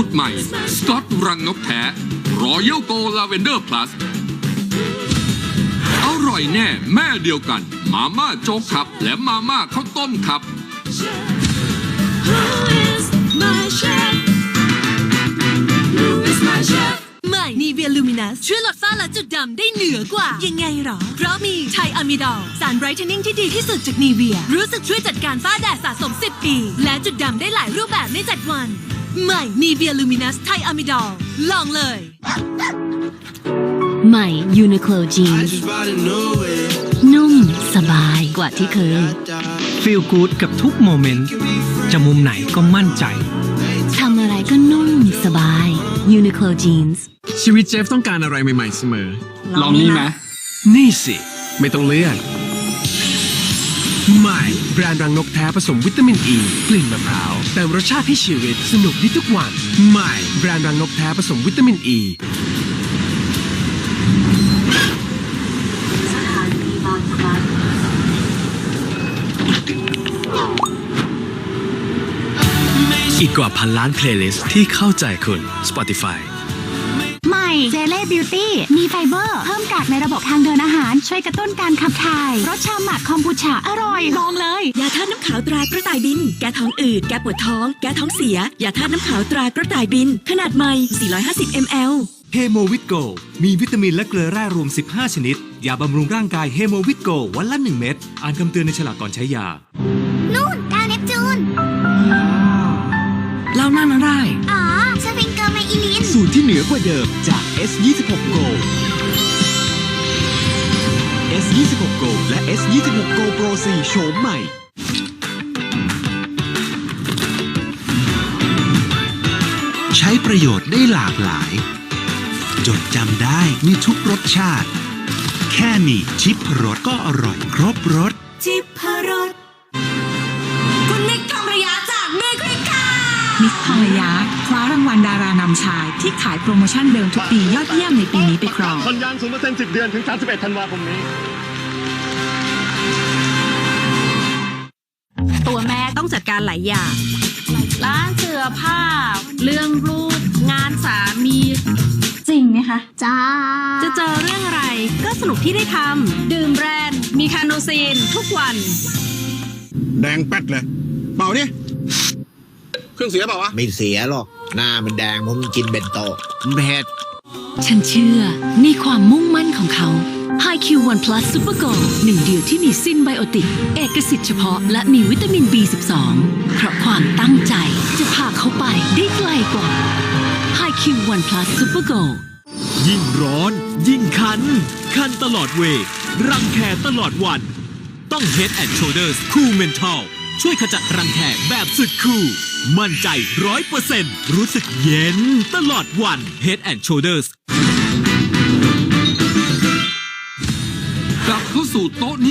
สูตรใหม่ สกอตรังนกแท้รอยัลโกลาเวนเดอร์พลัสอร่อยแน่แม่เดียวกัน มาม่าโจ๊กครับ และมาม่าข้าวต้มครับ Who is my chef? Who is my chef? ใหม่นีเวียลูมินัสช่วยลดฝ้าและจุดดำได้เหนือกว่า ยังไงหรอ เพราะมีไทอะมิดอลสารไบรท์เทนนิ่งที่ดีที่สุดจากนีเวีย รู้สึกช่วยจัดการฝ้าแดดสะสม 10 ปี และจุดดำได้หลายรูปแบบใน7วัน ใหม่นีเวียลูมินัสไทอะมิดอลลองเลย ใหม่ Uniqlo Jeans นุ่มสบายกว่าที่เคยฟีลกู๊ดกับทุกโมเมนต์จะมุมไหนก็มั่นใจทำอะไรก็นุ่มสบาย Uniqlo Jeans ชีวิตเจฟต้องการอะไรใหม่ ๆ เสมอ ลองนี่ไหมนี่สิ ไม่ต้องเลือกใหม่แบรนด์รังนกแท้ผสมวิตามินอ e, ีกลิ่นมะพร้าว เติมรสชาติให้ชีวิตสนุกได้ทุกวัน ใหม่แบรนด์รังนกแท้ผสมวิตามินอีอีกกว่าพันล้านเพลย์ลิสต์ที่เข้าใจคุณ Spotify เจเล่บิวตี้มีไฟเบอร์ เพิ่มกากในระบบทางเดินอาหาร ช่วยกระตุ้นการขับถ่ายรสชาหมักคอมบูชาอร่อย ลองเลย ยาธาตุน้ำขาวตรากระต่ายบิน แก้ท้องอืด แก้ปวดท้อง แก้ท้องเสีย ยาธาตุน้ำขาวตรากระต่ายบิน ขนาดใหม่ 450 ml เฮโมวิตโกมีวิตามินและเกลือแร่รวม 15 ชนิด ยาบำรุงร่างกายเฮโมวิตโกวันละ 1 เม็ด อ่านคำเตือนในฉลากก่อนใช้ยา นู่นดาวเนปจูน เรานั่นอะไร นือกว่าเดิมจาก S26 Go S26 Go และ S26 Go Pro 4โฉมใหม่ใช้ประโยชน์ได้หลากหลาย จดจำได้มีทุกรสชาติ แค่มีชิปรสก็อร่อยครบรสจิพรส มิสทองระยะคว้ารางวัลดารานำชาย ที่ขายโปรโมชั่นเดิมทุกปียอดเยี่ยมในปีนี้ไปครอง คนยางศูนย์เปอร์เซ็นต์สิบเดือนถึง 31 ธันวาคมนี้ ตัวแม่ต้องจัดการหลายอย่าง ร้านเสื้อผ้า เรื่องลูกงานสามี จริงไหมคะ จ้า จะเจอเรื่องอะไรก็สนุกที่ได้ทำ ดื่มแบรนด์ มีคาโนซีน ทุกวัน แดงแป๊ดเลย เปล่าดิ เครื่องเสียเปล่าวะ ไม่เสียหรอก หน้ามันแดงเพราะมันกินเบนโตเผ็ด ฉันเชื่อในความมุ่งมั่นของเขา HiQ One Plus Super Go หนึ่งเดียวที่มีซินไบโอติก เอกสิทธิ์เฉพาะ และมีวิตามิน B12 เพราะความตั้งใจจะพาเขาไปได้ไกลกว่า HiQ One Plus Super Go ยิ่งร้อน ยิ่งคัน คันตลอดเวย์รังแคตลอดวัน ต้อง Head and Shoulders Cool Mental ช่วยขจัดรังแคแบบสุดคูลมั่นใจร้อยเปอร์เซ็นต์รู้สึกเย็นตลอดวัน Head and Shoulders กลับเข้าสู่โต๊ะนี้